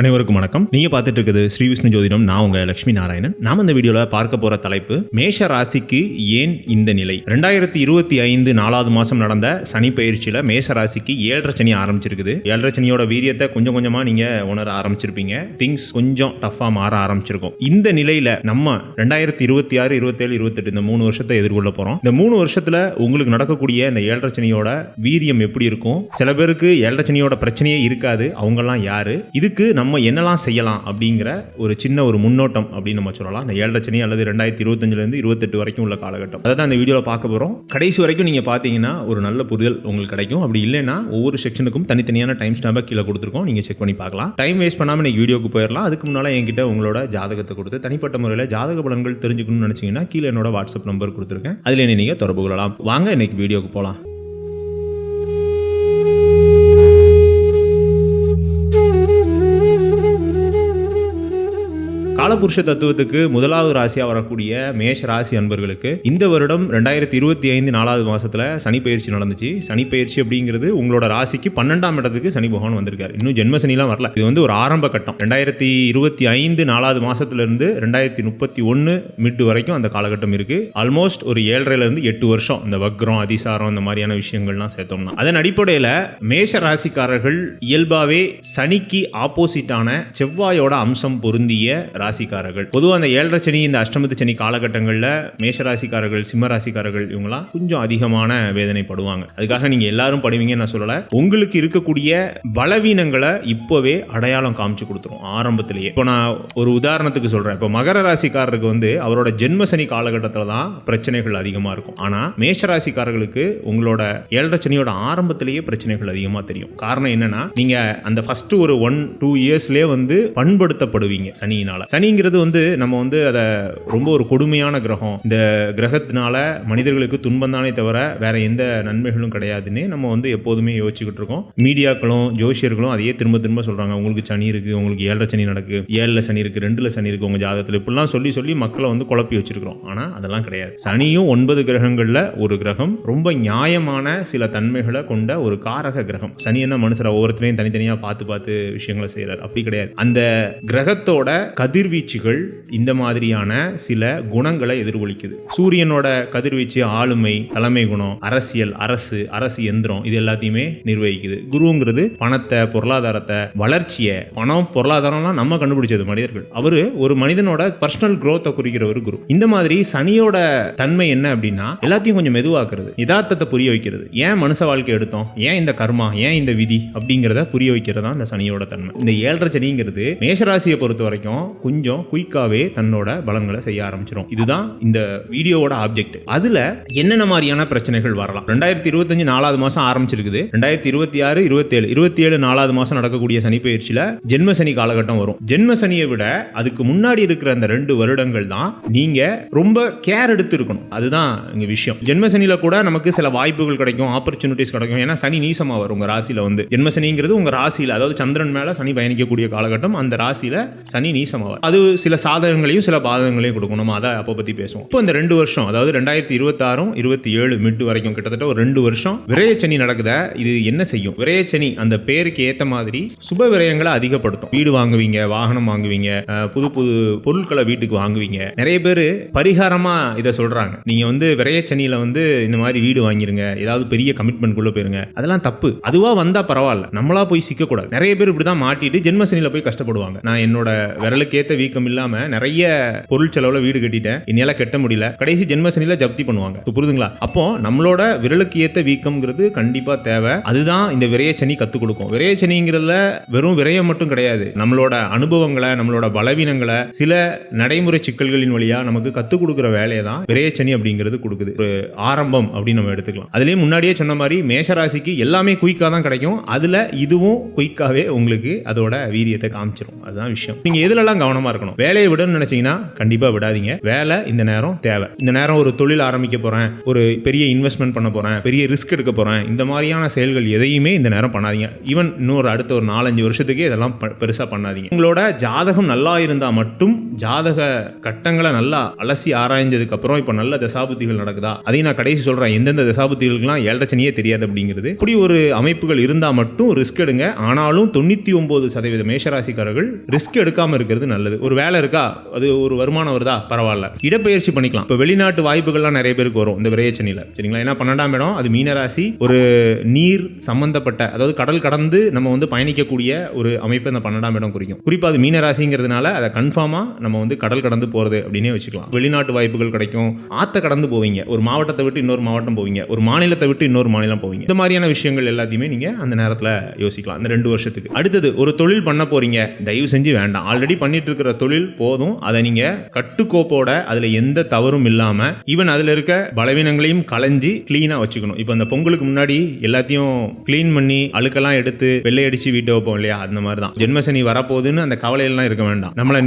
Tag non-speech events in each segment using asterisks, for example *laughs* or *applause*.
அனைவருக்கும் வணக்கம். நீங்க பார்த்துட்டு இருக்குது ஸ்ரீ விஷ்ணு ஜோதிடம். நான் உங்க லட்சுமி நாராயணன். நாம் இந்த வீடியோல பார்க்க போற தலைப்பு மேஷ ராசிக்கு ஏன் இந்த நிலை? ரெண்டாயிரத்தி இருபத்தி ஐந்து நாலாவது மாசம் நடந்த சனி பயிற்சியில மேஷ ராசிக்கு ஏழரை சனி ஆரம்பிச்சிருக்குது. ஏழரை சனியோட வீரியத்தை கொஞ்சம் கொஞ்சமா நீங்க உணர ஆரம்பிச்சிருப்பீங்க. திங்ஸ் கொஞ்சம் டஃபா மாற ஆரம்பிச்சிருக்கும். இந்த நிலையில நம்ம ரெண்டாயிரத்தி இருபத்தி ஆறு இருபத்தேழு இருபத்தெட்டு இந்த மூணு வருஷத்தை எதிர்கொள்ள போறோம். இந்த மூணு வருஷத்துல உங்களுக்கு நடக்கக்கூடிய இந்த ஏழரை சனியோட வீரியம் எப்படி இருக்கும்? சில பேருக்கு ஏழரை சனியோட பிரச்சனையே இருக்காது. அவங்கெல்லாம் யாரு? இதுக்கு நம்ம நம்ம என்னெல்லாம் செய்யலாம் அப்படிங்கிற ஒரு சின்ன ஒரு முன்னோட்டம் அப்படின்னு நம்ம சொல்லலாம். இந்த ஏழரை சனி அல்லது ரெண்டாயிரத்தி இருபத்தஞ்சிலேருந்து இருபத்தெட்டு வரைக்கும் உள்ள காலகட்டம். அதை தான் இந்த வீடியோவில் பார்க்க போகிறோம் கடைசி வரைக்கும் நீங்கள் பார்த்தீங்கன்னா ஒரு நல்ல புரிதல் உங்களுக்கு கிடைக்கும். அப்படி இல்லைன்னா ஒவ்வொரு செக்ஷனுக்கும் தனித்தனியான டைம் ஸ்டாம்பை கீழே கொடுத்துருக்கோம். நீங்கள் செக் பண்ணி பார்க்கலாம். டைம் வேஸ்ட் பண்ணாமல் இன்றைக்கி வீடியோக்கு போயிடலாம் அதுக்கு முன்னால் என்கிட்ட உங்களோட ஜாதகத்தை கொடுத்து தனிப்பட்ட முறையில் ஜாதக பலன்கள் தெரிஞ்சுக்கணும்னு நினச்சிங்கன்னா கீழே என்னோட வாட்ஸ்அப் நம்பர் கொடுத்துருக்கேன். அதில் என்னை நீங்கள் தொடர்பு கொள்ளலாம். வாங்க இன்றைக்கி வீடியோக்கு போகலாம் காலபுருஷ தத்துவத்துக்கு முதலாவது ராசியாக வரக்கூடிய மேஷ ராசி அன்பர்களுக்கு இந்த வருடம் ரெண்டாயிரத்தி இருபத்தி ஐந்து நாலாவது மாதத்தில் சனிப்பயிற்சி நடந்துச்சு. சனிப்பயிற்சி அப்படிங்கிறது உங்களோட ராசிக்கு பன்னெண்டாம் இடத்துக்கு சனி பகவான் வந்திருக்காரு. இன்னும் ஜென்ம சனிலாம் வரல. இது வந்து ஒரு ஆரம்ப கட்டம். ரெண்டாயிரத்தி இருபத்தி ஐந்து நாலாவது மாதத்துலேருந்து ரெண்டாயிரத்தி முப்பத்தி ஒன்று மிட் வரைக்கும் அந்த காலகட்டம் இருக்கு. ஆல்மோஸ்ட் ஒரு ஏழரைலேருந்து எட்டு வருஷம் இந்த வக்ரம் அதிசாரம் இந்த மாதிரியான விஷயங்கள்லாம் சேர்த்தோம்னா. அதன் அடிப்படையில் மேஷ ராசிக்காரர்கள் இயல்பாகவே சனிக்கு ஆப்போசிட்டான செவ்வாயோட அம்சம் பொருந்திய ராசி ராசிக்காரர்கள் பொதுவாக அந்த ஏழரை சனி இந்த அஷ்டமத்து சனி காலகட்டங்களில் மேஷ ராசிக்காரர்கள் சிம்ம ராசிக்காரர்கள் இவங்களாம் கொஞ்சம் அதிகமான வேதனைப்படுவாங்க. அதுக்காக நீங்கள் எல்லாரும் படுவீங்கன்னு நான் சொல்லலை. உங்களுக்கு இருக்கக்கூடிய பலவீனங்களை இப்போவே அடையாளம் காமிச்சு கொடுத்துரும் ஆரம்பத்திலேயே. இப்போ நான் ஒரு உதாரணத்துக்கு சொல்கிறேன் இப்போ மகர ராசிக்காரருக்கு வந்து அவரோட ஜென்ம சனி காலகட்டத்தில் தான் பிரச்சனைகள் அதிகமாக இருக்கும். ஆனால் மேஷ ராசிக்காரர்களுக்கு உங்களோட ஏழரை சனியோட ஆரம்பத்திலேயே பிரச்சனைகள் அதிகமாக தெரியும். காரணம் என்னன்னா நீங்கள் அந்த ஃபர்ஸ்ட் ஒரு ஒன் டூ இயர்ஸ்லேயே வந்து பண்படுத்தப்படுவீங்க சனியினால. சனிங்கிறது வந்து நம்ம வந்து அதை ரொம்ப ஒரு கொடுமையான கிரகம். இந்த கிரகத்தினால மனிதர்களுக்கு துன்பம் தானே தவிர வேற எந்த நன்மைகளும் கிடையாதுன்னு நம்ம வந்து எப்போதுமே யோசிச்சுக்கிட்டு இருக்கோம். மீடியாக்களும் ஜோசியர்களும் அதையே திரும்ப திரும்ப சொல்றாங்க. உங்களுக்கு சனி இருக்கு உங்களுக்கு ஏழரை சனி நடக்கு ஏழில் சனி இருக்கு ரெண்டுல சனி இருக்கு உங்க ஜாதகத்தில். இப்படிலாம் சொல்லி சொல்லி மக்களை வந்து குழப்பி வச்சிருக்கிறோம். ஆனா அதெல்லாம் கிடையாது. சனியும் ஒன்பது கிரகங்கள்ல ஒரு கிரகம். ரொம்ப நியாயமான சில தன்மைகளை கொண்ட ஒரு காரக கிரகம். சனி என்ன மனுஷரை ஒவ்வொருத்தரையும் தனித்தனியா பார்த்து பார்த்து விஷயங்களை செய்யறாரு அப்படி கிடையாது. அந்த கிரகத்தோட கதிர்வீச்சு கதிர்வீச்சுகள் இந்த மாதிரியான சில குணங்களை எதிர்கொலிக்குது சூரியனோட கதிர்வீச்சு ஆளுமை தலைமை குணம் அரசியல் அரசு அரசு எந்திரம் இது எல்லாத்தையுமே நிர்வகிக்குது. குருங்கிறது பணத்தை பொருளாதாரத்தை வளர்ச்சியை பணம் பொருளாதாரம்லாம் நம்ம கண்டுபிடிச்சது மனிதர்கள். அவரு ஒரு மனிதனோட பர்சனல் குரோத்தை குறிக்கிற ஒரு குரு. இந்த மாதிரி சனியோட தன்மை என்ன அப்படின்னா எல்லாத்தையும் கொஞ்சம் மெதுவாக்குறது. யதார்த்தத்தை புரிய வைக்கிறது. ஏன் மனுஷ வாழ்க்கை எடுத்தோம்? ஏன் இந்த கர்மா? ஏன் இந்த விதி? அப்படிங்கிறத புரிய வைக்கிறது தான் இந்த சனியோட தன்மை. இந்த ஏழரை சனிங்கிறது மேஷராசியை பொறுத்த வரைக்கும் கொஞ்சம் குயிக்காவே தன்னோட பலன்களை செய்ய ஆரம்பிச்சிடும் இதுதான் இந்த வீடியோவோட ஆப்ஜெக்ட் அதில் என்னென்ன மாதிரியான பிரச்சனைகள் வரலாம்? ரெண்டாயிரத்தி இருபத்தஞ்சு நாலாவது மாதம் ஆரம்பிச்சிருக்குது. ரெண்டாயிரத்தி இருபத்தி ஆறு இருபத்தேழு இருபத்தி ஏழு நாலாவது மாதம் நடக்கக்கூடிய சனி பயிற்சியில் ஜென்ம சனி காலகட்டம் வரும். ஜென்ம சனியை விட அதுக்கு முன்னாடி இருக்கிற அந்த ரெண்டு வருடங்கள் தான் நீங்கள் ரொம்ப கேர் எடுத்து இருக்கணும் அதுதான் இங்கே விஷயம். ஜென்ம சனியில் கூட நமக்கு சில வாய்ப்புகள் கிடைக்கும் ஆப்பர்ச்சுனிட்டிஸ் கிடைக்கும். ஏன்னா சனி நீசமா வரும் உங்கள் ராசியில வந்து. ஜென்ம சனிங்கிறது உங்கள் ராசியில அதாவது சந்திரன் மேலே சனி பயணிக்கக்கூடிய காலகட்டம் அந்த ராசியில சனி நீசமாக அது சில சாதகங்களையும் சில பாதகங்களையும் கொடுக்கும் நம்ம அதை அப்போ பற்றி பேசுவோம். இப்போ இந்த ரெண்டு வருஷம் அதாவது ரெண்டாயிரத்தி இருபத்தாறும் இருபத்தி ஏழு மிட் வரைக்கும் கிட்டத்தட்ட ஒரு ரெண்டு வருஷம் விரயச்சனி நடக்குத? இது என்ன செய்யும்? விரயச்சனி அந்த பேருக்கு ஏற்ற மாதிரி சுப விரயங்களை அதிகப்படுத்தும். வீடு வாங்குவீங்க வாகனம் வாங்குவீங்க புது புது பொருட்களை வீட்டுக்கு வாங்குவீங்க. நிறைய பேர் பரிகாரமாக இதை சொல்கிறாங்க நீங்கள் வந்து விரயச்சனியில் வந்து இந்த மாதிரி வீடு வாங்கிருங்க ஏதாவது பெரிய கமிட்மெண்ட் போயிருங்க. அதெல்லாம் தப்பு. அதுவா வந்தா பரவாயில்ல. நம்மளா போய் சிக்கக்கூடாது. நிறைய பேர் இப்படிதான் மாட்டிட்டு ஜென்மசனியில் போய் கஷ்டப்படுவாங்க. நான் என்னோட விரலுக்கேத்த வீக்கம் இல்லாம நிறைய பொருள் செலவுல வீடு கட்டிட்டேன். என்னால கட்ட முடியல. கடைசி ஜென்மசனில ஜப்தி பண்ணுவாங்க. புரியுதுங்களா புரிதுங்களா? அப்போ நம்மளோட விரலுக்கு ஏத்த வீக்கம்ங்கிறது கண்டிப்பா தேவை. அதுதான் இந்த விரையச்சனி கத்துக் கொடுக்கும். விரயச்சனிங்கிறதுல வெறும் விரயம் மட்டும் கிடையாது. நம்மளோட அனுபவங்களை நம்மளோட பலவீனங்களை சில நடைமுறை சிக்கல்களின் வழியா நமக்கு கத்துக் கொடுக்குற வேலையை தான் விரையச்சனி அப்படிங்கிறது கொடுக்குது. ஒரு ஆரம்பம் அப்படின்னு நம்ம எடுத்துக்கலாம். அதுலயும் முன்னாடியே சொன்ன மாதிரி மேஷராசிக்கு எல்லாமே குயிக்காக தான் கிடைக்கும். அதுல இதுவும் குயிக்காவே உங்களுக்கு அதோட வீரியத்தை காமிச்சிடும் அதுதான் விஷயம். நீங்க எதுலலாம் கவனமா இருக்கணும்? வேலையை விடணும்னு நினைச்சீங்கன்னா கண்டிப்பா விடாதீங்க. வேலை இந்த நேரம் தேவை. இந்த நேரம் ஒரு தொழில் ஆரம்பிக்க போறேன் ஒரு பெரிய இன்வெஸ்ட்மெண்ட் பண்ண போறேன் பெரிய ரிஸ்க் எடுக்க போறேன் இந்த மாதிரியான செயல்கள் எதையுமே இந்த நேரம் பண்ணாதீங்க. ஈவன் இன்னொரு அடுத்த ஒரு நாலஞ்சு வருஷத்துக்கு இதெல்லாம் ப- பெருசா பண்ணாதீங்க. உங்களோட ஜாதகம் நல்லா இருந்தா மட்டும் ஜாதக கட்டங்களை நல்லா அலசி ஆராய்ஞ்சதுக்கு அப்புறம் இப்போ நல்ல தசாபுத்திகள் நடக்குதா? அதையும் நான் கடைசி சொல்றேன். எந்தெந்த தசாபுத்திகளுக்குலாம் ஏழரச்சனையே தெரியாது அப்படிங்கிறது. இப்படி ஒரு அமைப்புகள் இருந்தா மட்டும் ரிஸ்க் எடுங்க. ஆனாலும் தொண்ணூத்தி ஒன்பது சதவீத மேஷராசிக்காரர்கள் ரிஸ்க் எடுக்காம இருக்கிறது நல்லது. ஒரு வேலை இருக்கா? அது ஒரு வருமானம் வருதா? பரவாயில்ல. இடப்பெயர்ச்சி பண்ணிக்கலாம். இப்போ வெளிநாட்டு வாய்ப்புகள்லாம் நிறைய பேருக்கு வரும் இந்த விரையச்சனையில் சரிங்களா? ஏன்னா பன்னெண்டாம் இடம் அது மீனராசி. ஒரு நீர் சம்பந்தப்பட்ட அதாவது கடல் கடந்து நம்ம வந்து பயணிக்கக்கூடிய ஒரு அமைப்பு அந்த பன்னெண்டாம் இடம் குறிக்கும். குறிப்பாக அது மீனராசிங்கிறதுனால அதை கன்ஃபார்மாக நம்ம வந்து கடல் கடந்து போகிறது அப்படின்னே வச்சுக்கலாம். வெளிநாட்டு வாய்ப்புகள் கிடைக்கும். ஆற்ற கடந்து போவீங்க. ஒரு மாவட்டத்தை விட்டு இன்னொரு மாவட்டம் போவீங்க. ஒரு மாநிலத்தை விட்டு இன்னொரு மாநிலம் போவீங்க. இந்த மாதிரியான விஷயங்கள் எல்லாத்தையுமே நீங்கள் அந்த நேரத்தில் யோசிக்கலாம். இந்த ரெண்டு வருஷத்துக்கு. அடுத்தது ஒரு தொழில் பண்ண போகிறீங்க தயவு செஞ்சு வேண்டாம். ஆல்ரெடி பண்ணிட்டு இருக்கிற தொழில் போதும். அதை நீங்கள் கட்டுக்கோப்போட அதில் எந்த தவறும் இல்லாமல் ஈவன் அதில் இருக்க பலவீனங்களையும் களைஞ்சி க்ளீனாக வச்சுக்கணும். இப்போ இந்த பொங்கலுக்கு முன்னாடி எல்லாத்தையும் க்ளீன் பண்ணி அழுக்கெல்லாம் எடுத்து வெள்ளையடிச்சு வீட்டை வைப்போம் இல்லையா? அந்த மாதிரி தான் ஜென்மசனி வரப்போகுதுன்னு அந்த கவலையெல்லாம் இருக்க வேண்டாம். நம்மளை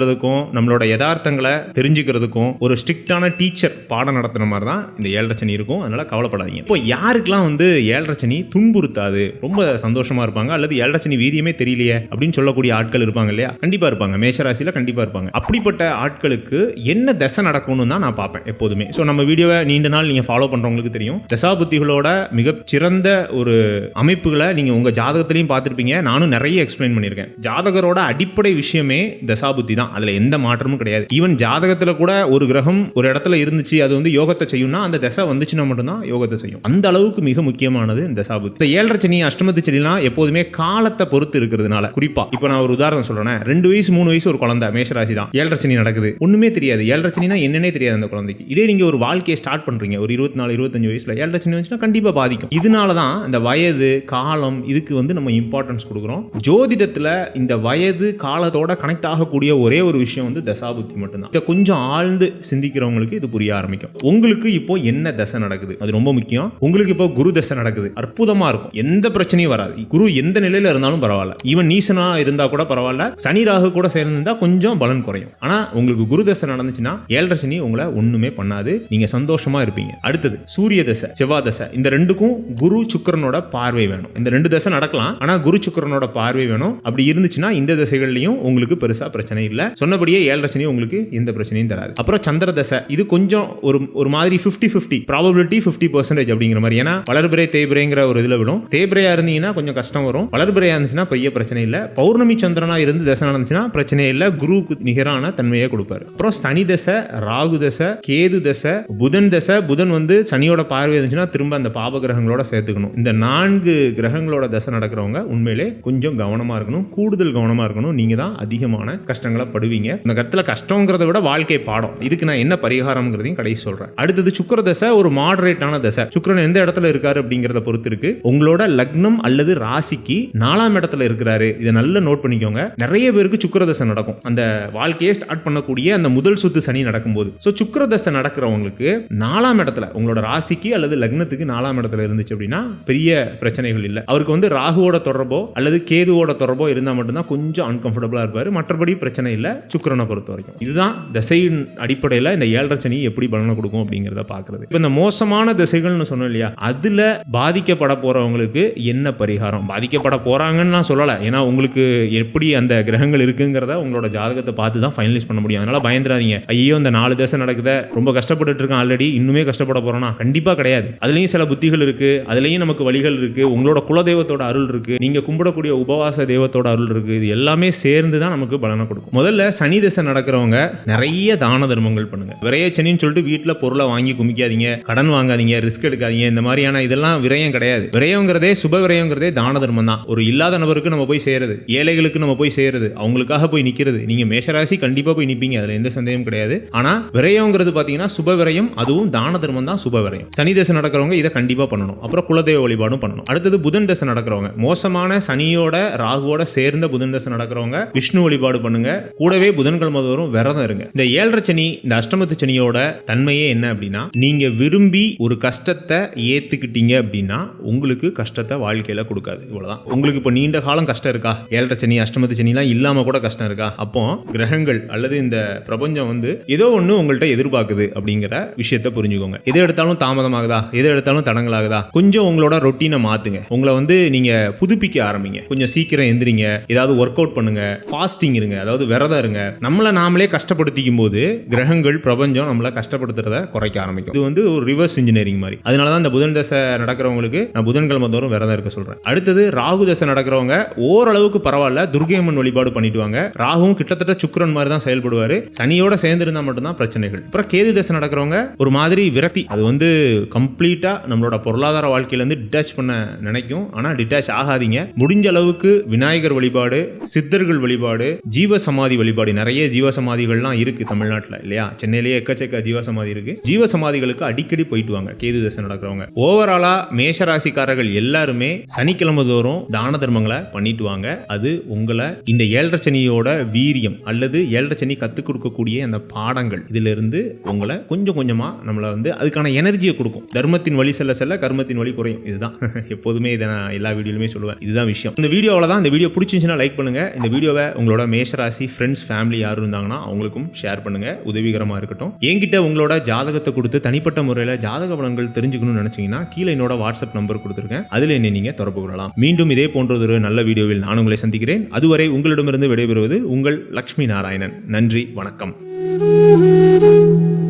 நேர்வழிப்படுத்துறதுக்கும் நம்மளோட யதார்த்தங்களை தெரிஞ்சுக்கிறதுக்கும் ஒரு ஸ்ட்ரிக்டான டீச்சர் பாடம் நடத்துன மாதிரி தான் இந்த ஏழரை சனி இருக்கும். அதனால கவலைப்படாதீங்க. இப்போ யாருக்கெல்லாம் வந்து ஏழரை சனி துன்புறுத்தாது ரொம்ப சந்தோஷமா இருப்பாங்க அல்லது ஏழரை சனி வீரியமே தெரியலையே அப்படின்னு சொல்லக்கூடிய ஆட்கள் இருப்பாங்க இல்லையா? கண்டிப்பா இருப்பாங்க. மேஷராசியில் கண்டிப்பா இருப்பாங்க. அப்படிப்பட்ட ஆட்களுக்கு என்ன தசை நடக்கணும்னு தான் நான் பார்ப்பேன் எப்போதுமே. ஸோ நம்ம வீடியோவை நீண்ட நாள் நீங்கள் ஃபாலோ பண்ணுறவங்களுக்கு தெரியும். தசாபுத்திகளோட மிகச்சிறந்த ஒரு அமைப்புகளை நீங்கள் உங்கள் ஜாதகத்திலையும் பார்த்துருப்பீங்க. நானும் நிறைய எக்ஸ்பிளைன் பண்ணியிருக்கேன். ஜாதகரோட அடிப்படை விஷயமே தசாபுத்தி தான். அதில் எந்த மாற்றமும் கிடையாது. ஈவன் ஜாதகத்தில் கூட ஒரு கிரகம் ஒரு இடத்துல இருந்துச்சு அது வந்து யோகத்தை செய்யும்னா அந்த தசை வந்துச்சுன்னா மட்டும்தான் யோகத்தை செய்யும். அந்த அளவுக்கு மிக முக்கியமானது இந்த தசாபுத்தி இந்த ஏழரை சனி அஷ்டமத்து சனிலாம் எப்போதுமே காலத்தை பொறுத்து இருக்கிறதுனால குறிப்பா இப்போ நான் ஒரு உதாரணம் சொல்றேன். ரெண்டு வயசு மூணு வயசு ஒரு குழந்தை மேஷராசி தான் ஏழரை சனி நடக்குது. ஒண்ணுமே தெரியாது. ஏழரை சனினா என்னன்னே தெரியாது அந்த குழந்தைக்கு. இதே நீங்க ஒரு வாழ்க்கையை ஸ்டார்ட் பண்றீங்க. ஒரு இருபத்தி நாலு இருபத்தஞ்சு வயசுல ஏழரை சனி வந்துச்சுன்னா கண்டிப்பா பாதிக்கும். இதனால தான் இந்த வயது காலம் இதுக்கு வந்து நம்ம இம்பார்ட்டன்ஸ் கொடுக்குறோம். ஜோதிடத்துல இந்த வயது காலத்தோட கனெக்ட் ஆகக்கூடிய ஒரே ஒரு விஷயம் வந்து தசாபுத்தி மட்டும்தான். இதை கொஞ்சம் ஆழ்ந்து சிந்திக்கிறவங்களுக்கு இது புரிய ஆரம்பிக்கும். உங்களுக்கு இப்போ என்ன தசை நடக்குது? அது ரொம்ப முக்கியம். உங்களுக்கு இப்போ குரு தசை நடக்குது. அற்புதமா இருக்கும். எந்த பிரச்சனையும் வராது. குரு எந்த நிலையில இருந்தாலும் பரவாயில்ல. ஈவன் நீசனா இருந்தா கூட பரவாயில்ல. சனி ராகு கூட சேர்ந்திருந்தா கொஞ்சம் பலன் குறையும். ஆனா உங்களுக்கு குரு தசை நடந்துச்சுன்னா ஏழரை சனி உங்களை ஒண்ணுமே பண்ணாது. நீங்க சந்தோஷமா இருப்பீங்க. அடுத்தது சூரிய தசை செவ்வாய் தசை. இந்த ரெண்டுக்கும் குரு சுக்கிரனோட பார்வை வேணும். இந்த ரெண்டு தசை நடக்கலாம். ஆனா குரு சுக்கிரனோட பார்வை வேணும். அப்படி இருந்துச்சுன்னா இந்த தசைகள்லையும் உங்களுக்கு பெருசா பிரச்சனை இல்லை. சொன்னபடியே ஏழரை சனி உங்களுக்கு எந்த பிரச்சனையும் தராது. அப்புறம் சந்திர தசை இது கொஞ்சம் ஒரு ஒரு மாதிரி fifty fifty probability fifty percentage அப்படிங்கிற மாதிரி. ஏன்னா வளர்பிறை தேய்பிரைங்கிற ஒரு இதில் விடும். தேய்பிரையா இருந்தீங்கன்னா கொஞ்சம் கஷ்டம் வரும். வளர்பிறையா இருந்துச்சுன்னா பெரிய பிரச்சனை இல்லை. பௌர்ணமி சந்திரனா இருந்து தசை நடந்துச்சுன்னா பிரச்சனை இல்லை. குருவுக்கு நிகரான தன்மையை கொடுப்பாரு. அப்புறம் சனி தசை ராகு தசை கேது தசை புதன் தசை. புதன் வந்து சனியோட பார்வை இருந்துச்சுன்னா திரும்ப அந்த பாப கிரகங்களோட சேர்த்துக்கணும். இந்த நான்கு கிரகங்களோட தசை நடக்கிறவங்க உண்மையிலே கொஞ்சம் கவனமா இருக்கணும். கூடுதல் கவனமா இருக்கணும். நீங்க தான் அதிகமான கஷ்டங்களை படுவீங்க இந்த கருத்துல கஷ்டங்கிறத விட வாழ்க்கை பாடம். இதுக்கு நான் என்ன பரிகாரம்ங்கிறதையும் கடைசி சொல்றேன். அடுத்தது சுக்கர தசை ஒரு மாடரேட்டான தசை. சுக்கரன் எந்த இடத்துல இருக்காரு அப்படிங்கிறத பொறுத்து இருக்கு. உங்களோட லக்னம் அல்லது ராசிக்கு நாலாம் இடத்துல இருக்கிறாரு. இதை நல்லா நோட் பண்ணிக்கோங்க. நிறைய பேருக்கு சுக்கர தசை நடக்கும். அந்த வாழ்க்கையை ஸ்டார்ட் பண்ணக்கூடிய அந்த முதல் சுத்து சனி நடக்கும்போது. ஸோ சுக்கர தசை நடக்கிறவங்களுக்கு நாலாம் இடத்துல உங்களோட ராசிக்கு அல்லது லக்னத்துக்கு நாலாம் இடத்துல இருந்துச்சு அப்படின்னா பெரிய பிரச்சனைகள் இல்லை. அவருக்கு வந்து ராகுவோட தொடர்போ அல்லது கேதுவோட தொடர்போ இருந்தால் மட்டும்தான் கொஞ்சம் அன்கம்ஃபர்டபுளாக இருப்பார். மற்றபடி பிரச்சனை இல்லை. சுக்கிரனை பொறுத்த வரைக்கும் இதுதான் திசையின் அடிப்படையில் இந்த ஏழரை சனி எப்படி பலனை கொடுக்கும் அப்படிங்கிறத பார்க்குறது. இப்போ இந்த மோசமான திசைகள்னு சொன்னோம் இல்லையா அதில் பாதிக்கப்பட போகிறவங்களுக்கு என்ன பரிகாரம்? பாதிக்கப்பட போகிறாங்கன்னு நான் சொல்லலை. ஏன்னா உங்களுக்கு எப்படி அந்த கிரகங்கள் இருக்குங்கிறத உங்களோட ஜாதகத்தை பார்த்து தான் ஃபைனலைஸ் பண்ண முடியும். அதனால் பயந்துடாதீங்க. ஐயோ இந்த நாலு தசை நடக்குத. ரொம்ப கஷ்டப்பட்டுட்டு இருக்கேன் ஆல்ரெடி இன்னுமே கஷ்டப்பட போகிறோம்னா கண்டிப்பாக கிடையாது. அதுலேயும் சில புத்திகள் இருக்குது அதுலேயும் நமக்கு வழிகள் இருக்குது உங்களோட குலதெய்வத்தோட அருள் இருக்குது நீங்கள் கும்பிடக்கூடிய உபவாச தெய்வத்தோட அருள் இருக்குது இது எல்லாமே சேர்ந்து தான் நமக்கு பலனை கொடுக்கும். முதல் முதல்ல சனி தசை நடக்கிறவங்க நிறைய தான தர்மங்கள் பண்ணுங்க. விரைய சனின்னு சொல்லிட்டு வீட்டில் பொருளை வாங்கி குமிக்காதீங்க கடன் வாங்காதீங்க ரிஸ்க் எடுக்காதீங்க இந்த மாதிரியான இதெல்லாம் விரயம் கிடையாது. விரயங்கிறதே சுப விரயங்கிறதே தான தர்மம் தான். ஒரு இல்லாத நபருக்கு நம்ம போய் செய்யறது ஏழைகளுக்கு நம்ம போய் செய்யறது அவங்களுக்காக போய் நிற்கிறது நீங்க மேஷராசி கண்டிப்பா போய் நிற்பீங்க அதுல எந்த சந்தேகம் கிடையாது. ஆனா விரயங்கிறது பாத்தீங்கன்னா சுப விரயம் அதுவும் தான தர்மம் தான் சுப விரயம். சனி தசை நடக்கிறவங்க இதை கண்டிப்பா பண்ணணும். அப்புறம் குலதெய்வ வழிபாடும் பண்ணணும். அடுத்தது புதன் தசை நடக்கிறவங்க. மோசமான சனியோட ராகுவோட சேர்ந்த புதன் தசை நடக்கிறவங்க விஷ்ணு வழிபாடு பண்ணுங்க. கூடவே புதன்கிழமை தோறும் விரதம் இருங்க. இந்த ஏழரை சனி இந்த அஷ்டமத்து சனியோட தன்மையே என்ன அப்படின்னா நீங்க விரும்பி ஒரு கஷ்டத்தை ஏத்துக்கிட்டீங்க அப்படின்னா உங்களுக்கு கஷ்டத்தை வாழ்க்கையில கொடுக்காது. இவ்வளவுதான். உங்களுக்கு இப்போ நீண்ட காலம் கஷ்டம் இருக்கா? ஏழரை சனி அஷ்டமத்து சனிலாம் இல்லாம கூட கஷ்டம் இருக்கா? அப்போ கிரகங்கள் அல்லது இந்த பிரபஞ்சம் வந்து ஏதோ ஒன்று உங்கள்கிட்ட எதிர்பார்க்குது அப்படிங்கிற விஷயத்த புரிஞ்சுக்கோங்க. எது எடுத்தாலும் தாமதமாகுதா? எது எடுத்தாலும் தடங்களாகுதா? கொஞ்சம் உங்களோட ரொட்டீனை மாத்துங்க. உங்களை வந்து நீங்க புதுப்பிக்க ஆரம்பிங்க. கொஞ்சம் சீக்கிரம் எந்திரிங்க. ஏதாவது ஒர்க் அவுட் பண்ணுங்க. ஃபாஸ்டிங் இருங்க. அதாவது விரதம் தான் இருங்க. நம்மளை நாமளே கஷ்டப்படுத்திக்கும் போது கிரகங்கள் பிரபஞ்சம் நம்மளை கஷ்டப்படுத்துறத குறைக்க ஆரம்பிக்கும். இது வந்து ஒரு ரிவர்ஸ் இன்ஜினியரிங் மாதிரி. அதனால தான் இந்த புதன் தசை நடக்கிறவங்களுக்கு நான் புதன்கிழமை தோறும் விரதம் இருக்க சொல்றேன். அடுத்தது ராகு தசை நடக்கிறவங்க ஓரளவுக்கு பரவாயில்ல துர்கையம்மன் வழிபாடு பண்ணிடுவாங்க ராகுவும் கிட்டத்தட்ட சுக்கரன் மாதிரி தான் செயல்படுவாரு. சனியோட சேர்ந்து இருந்தா மட்டும்தான் பிரச்சனைகள். அப்புறம் கேது தசை நடக்கிறவங்க ஒரு மாதிரி விரக்தி. அது வந்து கம்ப்ளீட்டா நம்மளோட பொருளாதார வாழ்க்கையில இருந்து டிட்டாச் பண்ண நினைக்கும். ஆனா டிட்டாச் ஆகாதீங்க. முடிஞ்ச அளவுக்கு விநாயகர் வழிபாடு சித்தர்கள் வழிபாடு ஜீவ சமாதி வழிபாடு. நிறைய ஜீவ சமாதிகள்லாம் இருக்கு தமிழ்நாட்டில் இல்லையா? சென்னையிலேயே எக்கச்சக்க ஜீவ சமாதி இருக்கு. ஜீவ சமாதிகளுக்கு அடிக்கடி போயிட்டு வாங்க கேது தசை நடக்கிறவங்க. ஓவராலா மேஷராசிக்காரர்கள் எல்லாருமே சனிக்கிழமை தோறும் தான தர்மங்களை பண்ணிட்டு வாங்க. அது உங்களை இந்த ஏழரை சனியோட வீரியம் அல்லது ஏழரை சனி கற்றுக் கொடுக்கக்கூடிய அந்த பாடங்கள் இதுல இருந்து உங்களை கொஞ்சம் கொஞ்சமா நம்மளை வந்து அதுக்கான எனர்ஜியை கொடுக்கும். தர்மத்தின் வழி செல்ல செல்ல கர்மத்தின் வழி குறையும். இதுதான். *laughs* எப்போதுமே இதை நான் எல்லா வீடியோலுமே சொல்லுவேன். இதுதான் விஷயம். இந்த வீடியோவில் தான் இந்த வீடியோ பிடிச்சிருந்துச்சுன்னா லைக் பண்ணுங்க. இந்த வீடியோவை உங்களோட மேஷராசி ஃப்ரெண்ட்ஸ் ஃபேமிலி யாரும் இருந்தாங்கன்னா அவங்களுக்கும் ஷேர் பண்ணுங்க. உதவிகரமா இருக்கட்டும். என்கிட்ட உங்களோட ஜாதகத்தை கொடுத்து தனிப்பட்ட முறையில் ஜாதக பலன்கள் தெரிஞ்சுக்கணும்னு நினச்சிங்கன்னா கீழே என்னோட வாட்ஸ்அப் நம்பர் கொடுத்துருக்கேன். அதில் என்னை நீங்கள் தொடர்பு கொள்ளலாம். மீண்டும் இதே போன்றதொரு நல்ல வீடியோவில் நான் உங்களை சந்திக்கிறேன். அதுவரை உங்களிடமிருந்து விடைபெறுவது உங்கள் லக்ஷ்மி நாராயணன். நன்றி வணக்கம்.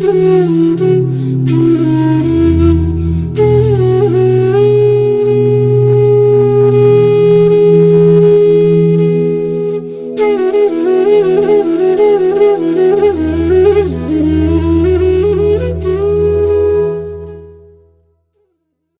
Thank you.